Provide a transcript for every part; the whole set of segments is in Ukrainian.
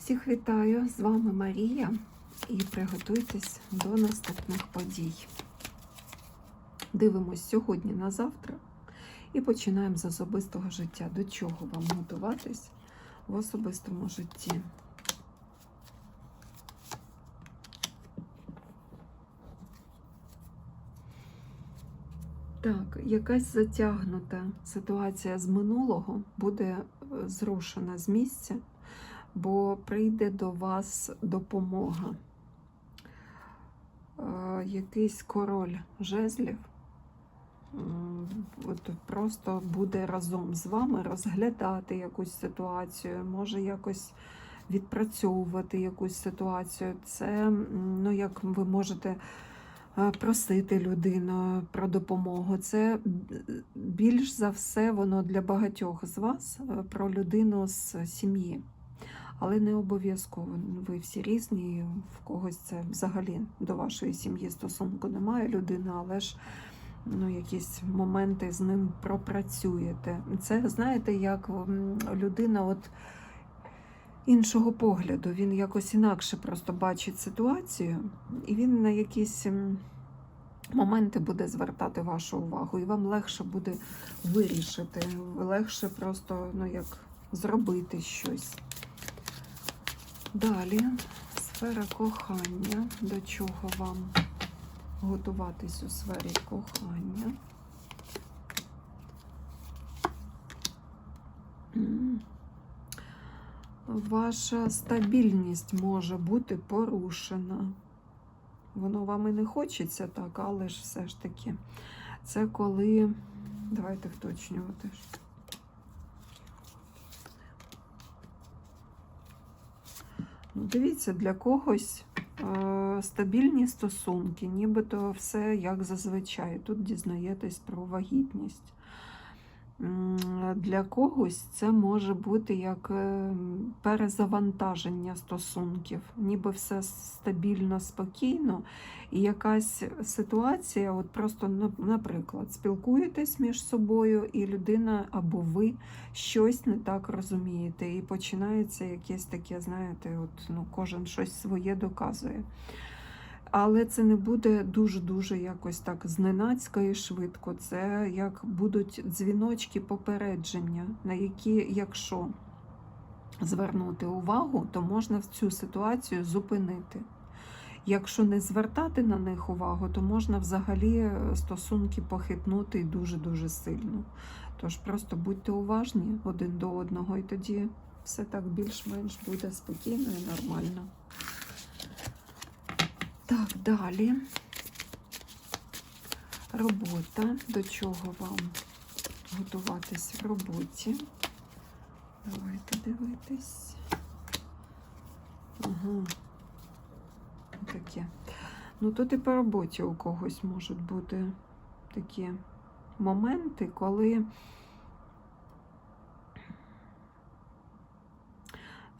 Всіх вітаю! З вами Марія і приготуйтесь до наступних подій. Дивимось сьогодні на завтра і починаємо з особистого життя. До чого вам готуватись в особистому житті? Так, якась затягнута ситуація з минулого буде е, зрушена з місця, бо прийде до вас допомога. Е, Якийсь король жезлів от просто буде разом з вами розглядати якусь ситуацію, може якось відпрацьовувати якусь ситуацію. Це, ну, як ви можете е, просити людину про допомогу. Це більш за все воно для багатьох з вас е, про людину з сім'ї. Але не обов'язково. Ви всі різні, в когось це взагалі до вашої сім'ї стосунку немає людини, але ж ну, якісь моменти з ним пропрацюєте. Це знаєте, як людина от іншого погляду. Він якось інакше просто бачить ситуацію, і він на якісь моменти буде звертати вашу увагу, і вам легше буде вирішити, легше просто ну, як зробити щось. Далі сфера кохання. До чого вам готуватись у сфері кохання? Ваша стабільність може бути порушена. Воно вам і не хочеться так, але ж все ж таки. Це коли. Давайте вточнювати. ж. Ну, Дивіться, для когось е, стабільні стосунки, нібито все як зазвичай. Тут дізнаєтесь про вагітність. Для когось це може бути як е, перезавантаження стосунків, ніби все стабільно, спокійно, і якась ситуація, от просто, наприклад, спілкуєтесь між собою, і людина або ви щось не так розумієте, і починається якесь таке, знаєте, от, ну, кожен щось своє доказує. Але це не буде дуже-дуже якось так зненацька і швидко. Це як будуть дзвіночки попередження, на які, якщо звернути увагу, то можна цю ситуацію зупинити. Якщо не звертати на них увагу, то можна взагалі е, стосунки похитнути дуже-дуже сильно. Тож просто будьте уважні один до одного, і тоді все так більш-менш буде спокійно і нормально. Так, далі. Робота. До чого вам готуватись в роботі? Давайте дивитись. Ага. Таке. Ну, тут і по роботі у когось можуть бути такі моменти, коли,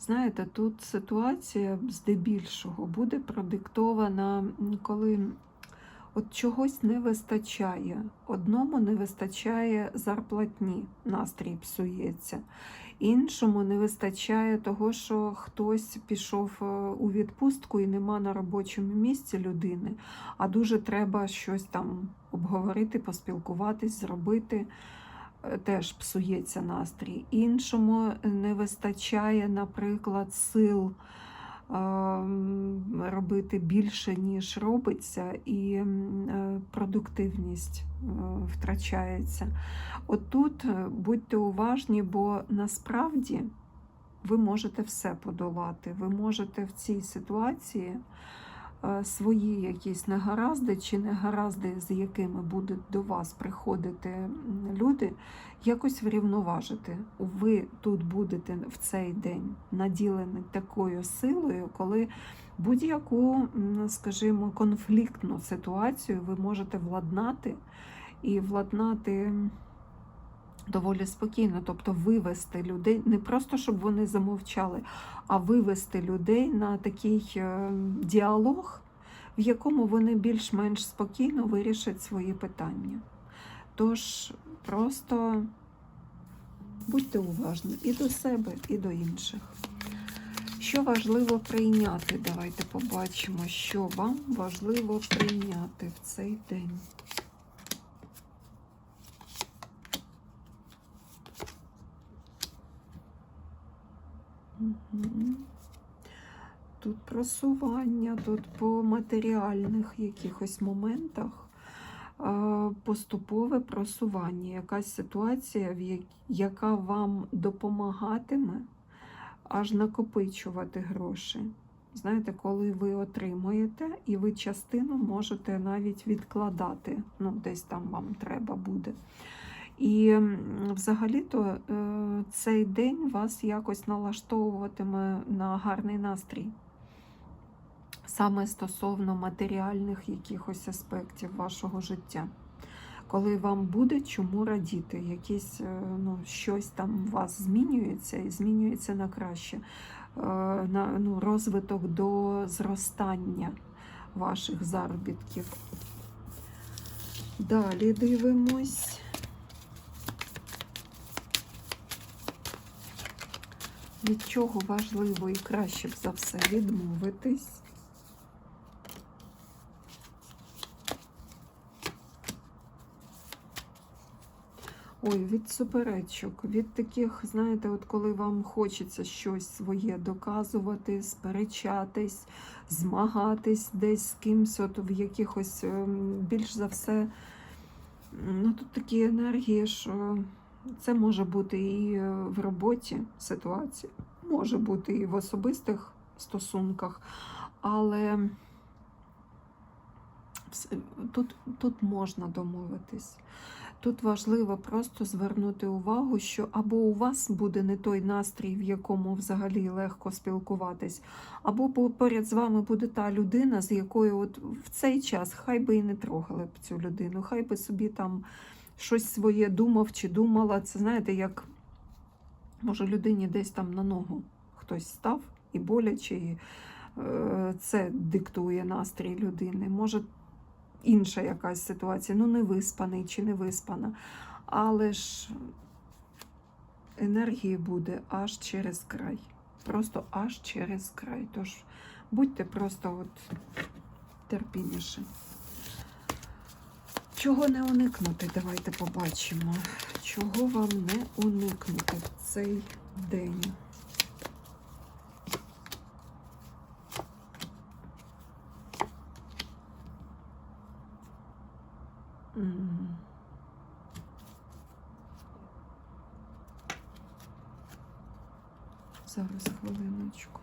знаєте, тут ситуація здебільшого буде продиктована, коли от чогось не вистачає. Одному не вистачає зарплатні, настрій псується. Іншому не вистачає того, що хтось пішов е, у відпустку і нема на робочому місці людини, а дуже треба щось там обговорити, поспілкуватись, зробити. Теж псується настрій. Іншому не вистачає, наприклад, сил ем, робити більше, ніж робиться, і е, продуктивність е, втрачається. Отут е, будьте уважні, бо насправді ви можете все подолати. Ви можете в цій ситуації свої якісь негаразди чи негаразди, з якими будуть до вас приходити люди, якось врівноважити. Ви тут будете в цей день наділені такою силою, коли будь-яку, скажімо, конфліктну ситуацію ви можете владнати і владнати доволі спокійно, тобто вивести людей, не просто щоб вони замовчали, а вивести людей на такий е, діалог, в якому вони більш-менш спокійно вирішать свої питання. Тож просто будьте уважні і до себе, і до інших. Що важливо прийняти? Давайте побачимо, що вам важливо прийняти в цей день. Тут просування, тут по матеріальних якихось моментах поступове просування, якась ситуація, яка вам допомагатиме аж накопичувати гроші. Знаєте, коли ви отримуєте, і ви частину можете навіть відкладати, ну, десь там вам треба буде. І взагалі-то е, цей день вас якось налаштовуватиме на гарний настрій. Саме стосовно матеріальних якихось аспектів вашого життя. Коли вам буде чому радіти, якісь, е, ну, щось там у вас змінюється і змінюється на краще. Е, На, ну, розвиток до зростання ваших заробітків. Далі дивимось. Від чого важливо і краще б за все відмовитись. Ой, від суперечок, від таких, знаєте, от коли вам хочеться щось своє доказувати, сперечатись, змагатись десь з кимсь, от в якихось ем, більш за все, ну тут такі енергії, що це може бути і е, в роботі ситуація, може бути і в особистих стосунках, але тут, тут можна домовитись. Тут важливо просто звернути увагу, що або у вас буде не той настрій, в якому взагалі легко спілкуватись, або поряд з вами буде та людина, з якою от в цей час хай би і не трогали б цю людину, хай би собі там щось своє думав чи думала. Це знаєте, як може людині десь там на ногу хтось став і боляче, і е, це диктує настрій людини. Може інша якась ситуація, ну не виспаний чи не виспана. Але ж енергії буде аж через край. Просто аж через край. Тож будьте просто от терпіміші. Чого не уникнути? Давайте побачимо. Чого вам не уникнути в цей день? Зараз хвилиночку.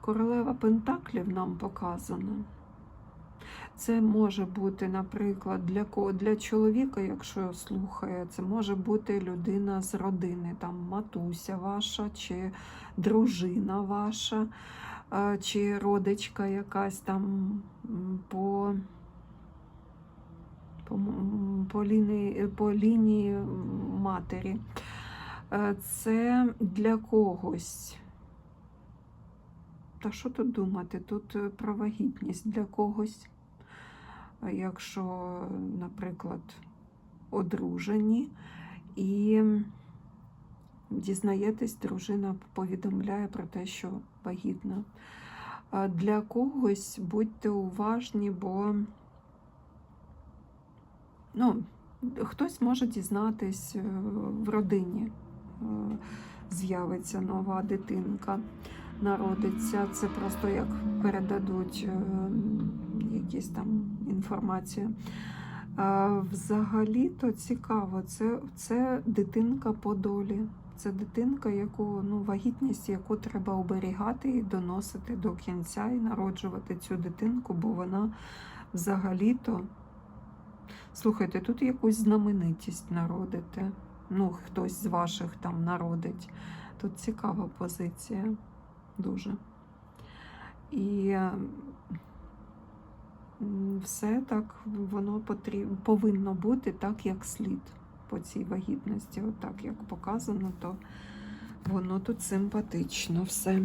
Королева Пентаклів нам показана. Це може бути, наприклад, для кого для чоловіка, якщо слухає, це може бути людина з родини, там матуся ваша, чи дружина ваша, е, чи родичка якась там по, по, по, лінії, по лінії матері. Е, Це для когось. Та що тут думати? Тут е, про вагітність для когось. Якщо, наприклад, одружені і дізнаєтесь, дружина повідомляє про те, що вагітна. Для когось будьте уважні, бо ну, хтось може дізнатись е, в родині. е, З'явиться нова дитинка, народиться. Це просто як передадуть е, якісь там інформацію. Взагалі-то цікаво, це, це дитинка по долі. Це дитинка, яку ну, вагітність, яку треба оберігати і доносити до кінця, і народжувати цю дитинку, бо вона взагалі-то. Слухайте, тут якусь знаменитість народите. Ну, хтось з ваших там народить. Тут цікава позиція. Дуже. І все так воно потріб... повинно бути так, як слід по цій вагітності. От так, як показано, то воно тут симпатично все.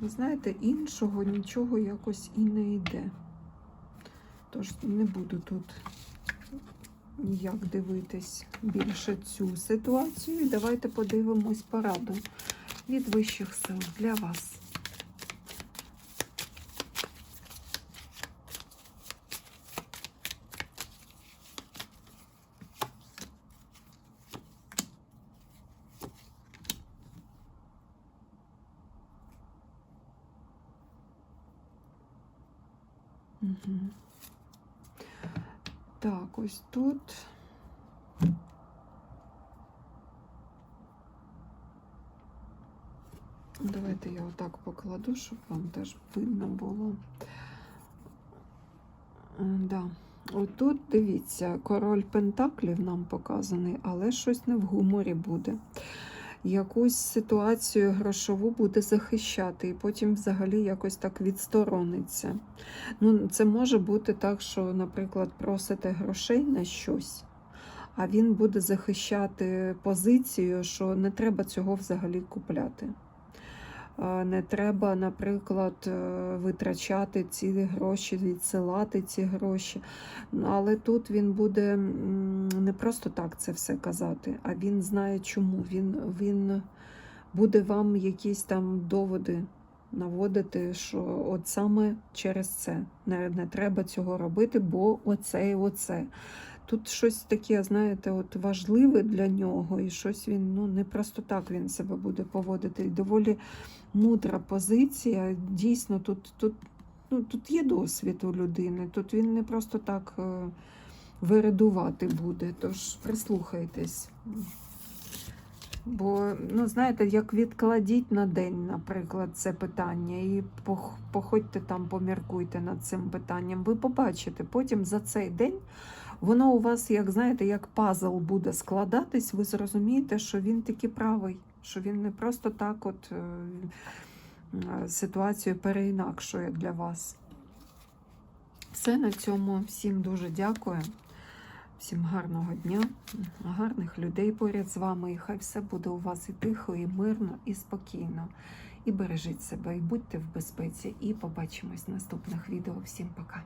Ви знаєте, іншого нічого якось і не йде. Тож не буду тут як дивитись більше цю ситуацію. Давайте подивимось пораду від вищих сил для вас. Угу. Так, ось тут. Давайте я отак покладу, щоб вам теж видно було. Е, Да. Отут, дивіться, король Пентаклів нам показаний, але щось не в гуморі буде. Якусь ситуацію грошову буде захищати, і потім взагалі якось так відсторониться. Ну, Це може бути так, що, наприклад, просите грошей на щось, а він буде захищати позицію, що не треба цього взагалі купляти. Не треба, наприклад, е, витрачати ці гроші, відсилати ці гроші. Але тут він буде не просто так це все казати, а він знає чому. Він, він буде вам якісь там доводи наводити, що от саме через це не, не треба цього робити, бо оце і оце. Тут щось таке, знаєте, от важливе для нього, і щось він ну не просто так він себе буде поводити. Доволі мудра позиція. Дійсно, тут, тут, ну, тут є досвід у людини. Тут він не просто так е, виридувати буде. Тож прислухайтесь. Бо, ну, знаєте, як відкладіть на день, наприклад, це питання, і походьте там, поміркуйте над цим питанням. Ви побачите, потім за цей день воно у вас, як знаєте, як пазл буде складатись, ви зрозумієте, що він таки правий, що він не просто так от е, ситуацію переінакшує для вас. Все на цьому. Всім дуже дякую. Всім гарного дня, гарних людей поряд з вами. І хай все буде у вас і тихо, і мирно, і спокійно. І бережіть себе, і будьте в безпеці. І побачимось в наступних відео. Всім пока.